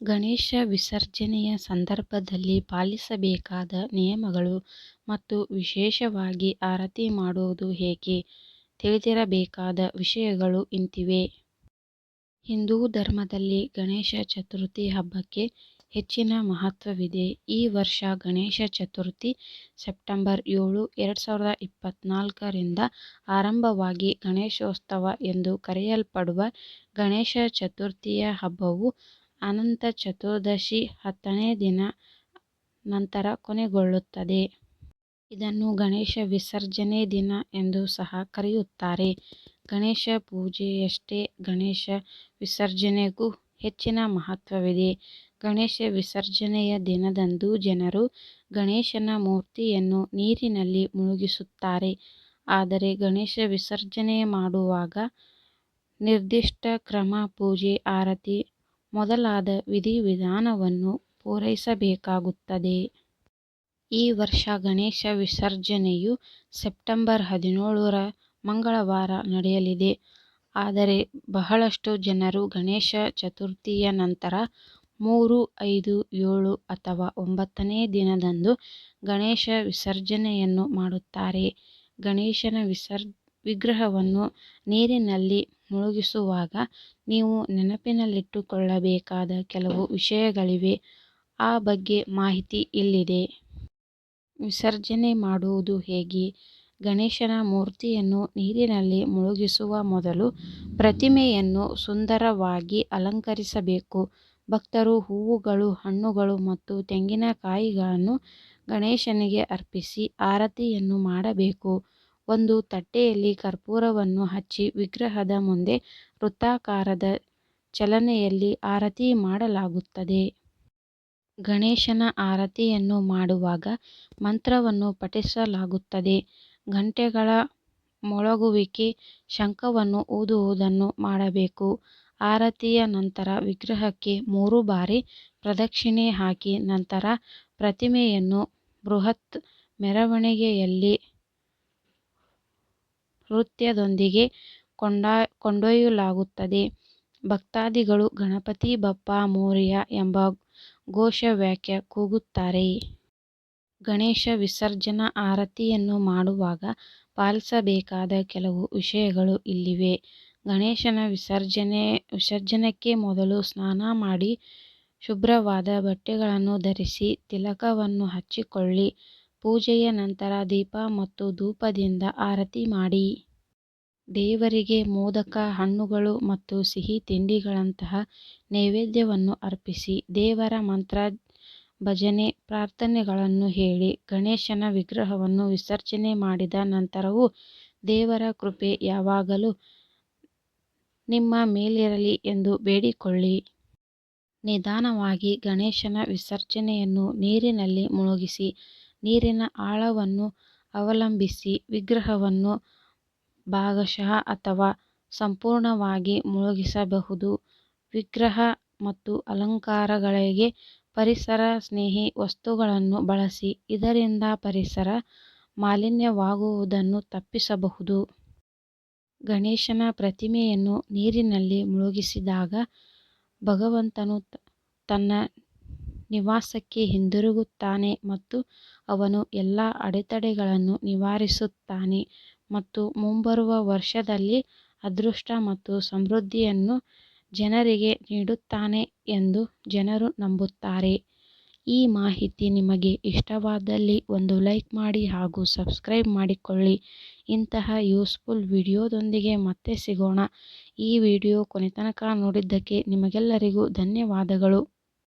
ಗಣೇಶ ವಿಸರ್ಜನೆಯ ಸಂದರ್ಭದಲ್ಲಿ ಪಾಲಿಸಬೇಕಾದ ನಿಯಮಗಳು ಮತ್ತು ವಿಶೇಷವಾಗಿ ಆರತಿ ಮಾಡುವುದು ಹೇಗೆ ತಿಳಿದಿರಬೇಕಾದ ವಿಷಯಗಳು ಇಂತಿವೆ. ಹಿಂದೂ ಧರ್ಮದಲ್ಲಿ ಗಣೇಶ ಚತುರ್ಥಿ ಹಬ್ಬಕ್ಕೆ ಹೆಚ್ಚಿನ ಮಹತ್ವವಿದೆ. ಈ ವರ್ಷ ಗಣೇಶ ಚತುರ್ಥಿ ಸೆಪ್ಟೆಂಬರ್ ಏಳು, ಎರಡು ಸಾವಿರದ ಇಪ್ಪತ್ನಾಲ್ಕ ರಿಂದ ಆರಂಭವಾಗಿ ಗಣೇಶೋತ್ಸವ ಎಂದು ಕರೆಯಲ್ಪಡುವ ಗಣೇಶ ಚತುರ್ಥಿಯ ಹಬ್ಬವು ಅನಂತ ಚತುರ್ದಶಿ ಹತ್ತನೇ ದಿನ ನಂತರ ಕೊನೆಗೊಳ್ಳುತ್ತದೆ. ಇದನ್ನು ಗಣೇಶ ವಿಸರ್ಜನೆ ದಿನ ಎಂದು ಸಹ ಕರೆಯುತ್ತಾರೆ. ಗಣೇಶ ಪೂಜೆಯಷ್ಟೇ ಗಣೇಶ ವಿಸರ್ಜನೆಗೂ ಹೆಚ್ಚಿನ ಮಹತ್ವವಿದೆ. ಗಣೇಶ ವಿಸರ್ಜನೆಯ ದಿನದಂದು ಜನರು ಗಣೇಶನ ಮೂರ್ತಿಯನ್ನು ನೀರಿನಲ್ಲಿ ಮುಳುಗಿಸುತ್ತಾರೆ. ಆದರೆ ಗಣೇಶ ವಿಸರ್ಜನೆ ಮಾಡುವಾಗ ನಿರ್ದಿಷ್ಟ ಕ್ರಮ ಪೂಜೆ, ಆರತಿ ಮೊದಲಾದ ವಿಧಿವಿಧಾನವನ್ನು ಪೂರೈಸಬೇಕಾಗುತ್ತದೆ. ಈ ವರ್ಷ ಗಣೇಶ ವಿಸರ್ಜನೆಯು ಸೆಪ್ಟೆಂಬರ್ ಹದಿನೇಳರ ಮಂಗಳವಾರ ನಡೆಯಲಿದೆ. ಆದರೆ ಬಹಳಷ್ಟು ಜನರು ಗಣೇಶ ಚತುರ್ಥಿಯ ನಂತರ ಮೂರು, ಐದು, ಏಳು ಅಥವಾ ಒಂಬತ್ತನೇ ದಿನದಂದು ಗಣೇಶ ವಿಸರ್ಜನೆಯನ್ನು ಮಾಡುತ್ತಾರೆ. ಗಣೇಶನ ವಿಗ್ರಹವನ್ನು ನೀರಿನಲ್ಲಿ ಮುಳುಗಿಸುವಾಗ ನೀವು ನೆನಪಿನಲ್ಲಿಟ್ಟುಕೊಳ್ಳಬೇಕಾದ ಕೆಲವು ವಿಷಯಗಳಿವೆ. ಆ ಬಗ್ಗೆ ಮಾಹಿತಿ ಇಲ್ಲಿದೆ. ವಿಸರ್ಜನೆ ಮಾಡುವುದು ಹೇಗೆ? ಗಣೇಶನ ಮೂರ್ತಿಯನ್ನು ನೀರಿನಲ್ಲಿ ಮುಳುಗಿಸುವ ಮೊದಲು ಪ್ರತಿಮೆಯನ್ನು ಸುಂದರವಾಗಿ ಅಲಂಕರಿಸಬೇಕು. ಭಕ್ತರು ಹೂವುಗಳು, ಹಣ್ಣುಗಳು ಮತ್ತು ತೆಂಗಿನಕಾಯಿಗಳನ್ನು ಗಣೇಶನಿಗೆ ಅರ್ಪಿಸಿ ಆರತಿಯನ್ನು ಮಾಡಬೇಕು. ಒಂದು ತಟ್ಟೆಯಲ್ಲಿ ಕರ್ಪೂರವನ್ನು ಹಚ್ಚಿ ವಿಗ್ರಹದ ಮುಂದೆ ವೃತ್ತಾಕಾರದ ಚಲನೆಯಲ್ಲಿ ಆರತಿ ಮಾಡಲಾಗುತ್ತದೆ. ಗಣೇಶನ ಆರತಿಯನ್ನು ಮಾಡುವಾಗ ಮಂತ್ರವನ್ನು ಪಠಿಸಲಾಗುತ್ತದೆ. ಘಂಟೆಗಳ ಮೊಳಗುವಿಕೆ, ಶಂಖವನ್ನು ಊದುವುದನ್ನು ಮಾಡಬೇಕು. ಆರತಿಯ ನಂತರ ವಿಗ್ರಹಕ್ಕೆ ಮೂರು ಬಾರಿ ಪ್ರದಕ್ಷಿಣೆ ಹಾಕಿ ನಂತರ ಪ್ರತಿಮೆಯನ್ನು ಬೃಹತ್ ಮೆರವಣಿಗೆಯಲ್ಲಿ ನೃತ್ಯದೊಂದಿಗೆ ಕೊಂಡಾ, ಕೊಂಡೊಯ್ಯಲಾಗುತ್ತದೆ. ಭಕ್ತಾದಿಗಳು ಗಣಪತಿ ಬಪ್ಪ ಮೋರಿಯಾ ಎಂಬ ಘೋಷವಾಕ್ಯ ಕೂಗುತ್ತಾರೆ. ಗಣೇಶ ವಿಸರ್ಜನಾ ಆರತಿಯನ್ನು ಮಾಡುವಾಗ ಪಾಲಿಸಬೇಕಾದ ಕೆಲವು ವಿಷಯಗಳು ಇಲ್ಲಿವೆ. ಗಣೇಶನ ವಿಸರ್ಜನೆ, ವಿಸರ್ಜನಕ್ಕೆ ಮೊದಲು ಸ್ನಾನ ಮಾಡಿ ಶುಭ್ರವಾದ ಬಟ್ಟೆಗಳನ್ನು ಧರಿಸಿ ತಿಲಕವನ್ನು ಹಚ್ಚಿಕೊಳ್ಳಿ. ಪೂಜೆಯ ನಂತರ ದೀಪ ಮತ್ತು ಧೂಪದಿಂದ ಆರತಿ ಮಾಡಿ. ದೇವರಿಗೆ ಮೋದಕ, ಹಣ್ಣುಗಳು ಮತ್ತು ಸಿಹಿ ತಿಂಡಿಗಳಂತಹ ನೈವೇದ್ಯವನ್ನು ಅರ್ಪಿಸಿ ದೇವರ ಮಂತ್ರ, ಭಜನೆ, ಪ್ರಾರ್ಥನೆಗಳನ್ನು ಹೇಳಿ ಗಣೇಶನ ವಿಗ್ರಹವನ್ನು ವಿಸರ್ಜನೆ ಮಾಡಿದ ನಂತರವೂ ದೇವರ ಕೃಪೆ ಯಾವಾಗಲೂ ನಿಮ್ಮ ಮೇಲಿರಲಿ ಎಂದು ಬೇಡಿಕೊಳ್ಳಿ. ನಿಧಾನವಾಗಿ ಗಣೇಶನ ವಿಸರ್ಜನೆಯನ್ನು ನೀರಿನಲ್ಲಿ ಮುಳುಗಿಸಿ. ನೀರಿನ ಆಳವನ್ನು ಅವಲಂಬಿಸಿ ವಿಗ್ರಹವನ್ನು ಭಾಗಶಃ ಅಥವಾ ಸಂಪೂರ್ಣವಾಗಿ ಮುಳುಗಿಸಬಹುದು. ವಿಗ್ರಹ ಮತ್ತು ಅಲಂಕಾರಗಳಿಗೆ ಪರಿಸರ ಸ್ನೇಹಿ ವಸ್ತುಗಳನ್ನು ಬಳಸಿ. ಇದರಿಂದ ಪರಿಸರ ಮಾಲಿನ್ಯವಾಗುವುದನ್ನು ತಪ್ಪಿಸಬಹುದು. ಗಣೇಶನ ಪ್ರತಿಮೆಯನ್ನು ನೀರಿನಲ್ಲಿ ಮುಳುಗಿಸಿದಾಗ ಭಗವಂತನು ತನ್ನ ನಿವಾಸಕ್ಕೆ ಹಿಂದಿರುಗುತ್ತಾನೆ ಮತ್ತು ಅವನು ಎಲ್ಲಾ ಅಡೆತಡೆಗಳನ್ನು ನಿವಾರಿಸುತ್ತಾನೆ ಮತ್ತು ಮುಂಬರುವ ವರ್ಷದಲ್ಲಿ ಅದೃಷ್ಟ ಮತ್ತು ಸಮೃದ್ಧಿಯನ್ನು ಜನರಿಗೆ ನೀಡುತ್ತಾನೆ ಎಂದು ಜನರು ನಂಬುತ್ತಾರೆ. ಈ ಮಾಹಿತಿ ನಿಮಗೆ ಇಷ್ಟವಾದಲ್ಲಿ ಒಂದು ಲೈಕ್ ಮಾಡಿ ಹಾಗೂ ಸಬ್ಸ್ಕ್ರೈಬ್ ಮಾಡಿಕೊಳ್ಳಿ. ಇಂತಹ ಯೂಸ್ಫುಲ್ ವಿಡಿಯೋದೊಂದಿಗೆ ಮತ್ತೆ ಸಿಗೋಣ. ಈ ವಿಡಿಯೋ ಕೊನೆತನಕ ನೋಡಿದ್ದಕ್ಕೆ ನಿಮಗೆಲ್ಲರಿಗೂ ಧನ್ಯವಾದಗಳು.